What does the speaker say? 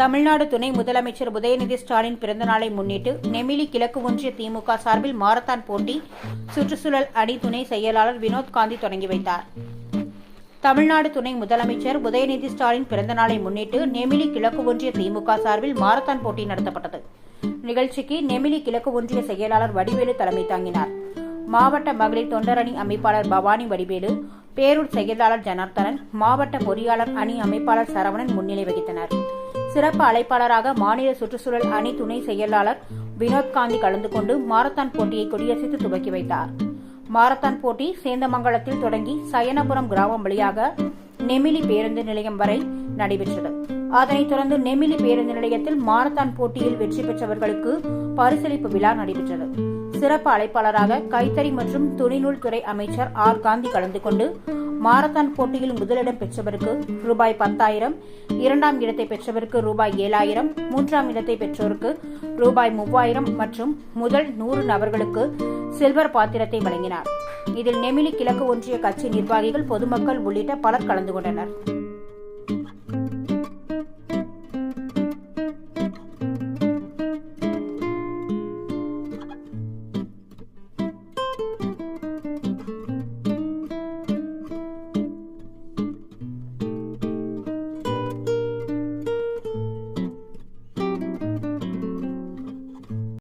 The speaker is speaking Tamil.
தமிழ்நாடு துணை முதலமைச்சர் உதயநிதி ஸ்டாலின் பிறந்தநாளை முன்னிட்டு நெமிலி கிழக்கு ஒன்றிய திமுக சார்பில் மாரத்தான் போட்டி சுற்றுச்சூழல் அணி துணை செயலாளர் வினோத் காந்தி தொடங்கி வைத்தார். தமிழ்நாடு துணை முதலமைச்சர் உதயநிதி ஸ்டாலின் பிறந்தநாளை முன்னிட்டு நெமிலி கிழக்கு ஒன்றிய திமுக சார்பில் மாரத்தான் போட்டி நடத்தப்பட்டது. நிகழ்ச்சிக்கு நெமிலி கிழக்கு ஒன்றிய செயலாளர் வடிவேலு தலைமை தாங்கினார். மாவட்ட மகளிர் தொண்டரணி அமைப்பாளர் பவானி வடிவேலு பேரூர் செயலாளர் ஜனார்த்தனன் மாவட்ட பொறியாளர் அணி அமைப்பாளர் சரவணன் முன்னிலை வகித்தனர். சிறப்பு அழைப்பாளராக மாநில சுற்றுச்சூழல் அணி துணை செயலாளர் வினோத் காந்தி கலந்து கொண்டு மாரத்தான் போட்டியை கொடியசைத்து துவக்கி வைத்தார். மாரத்தான் போட்டி சேந்தமங்கலத்தில் தொடங்கி சயனபுரம் கிராமம் வழியாக நெமிலி பேருந்து நிலையம் வரை நடைபெற்றது. அதனைத் தொடர்ந்து நெமிலி பேருந்து நிலையத்தில் மாரத்தான் போட்டியில் வெற்றி பெற்றவர்களுக்கு பரிசளிப்பு விழா நடைபெற்றது. சிறப்பு அழைப்பாளராக கைத்தறி மற்றும் துணிநூல் துறை அமைச்சர் ஆர். காந்தி கலந்து கொண்டு மாரத்தான் போட்டியில் முதலிடம் பெற்றவருக்கு ரூபாய் பத்தாயிரம் இரண்டாம் இடத்தை பெற்றவருக்கு ரூபாய் ஏழாயிரம் மூன்றாம் இடத்தை பெற்றோருக்கு ரூபாய் மூவாயிரம் மற்றும் முதல் நூறு நபர்களுக்கு சில்வர் பாத்திரத்தை வழங்கினார். இதில் நெமிலி கிழக்கு ஒன்றிய கட்சி நிர்வாகிகள் பொதுமக்கள் உள்ளிட்ட பலர் கலந்து கொண்டனர்.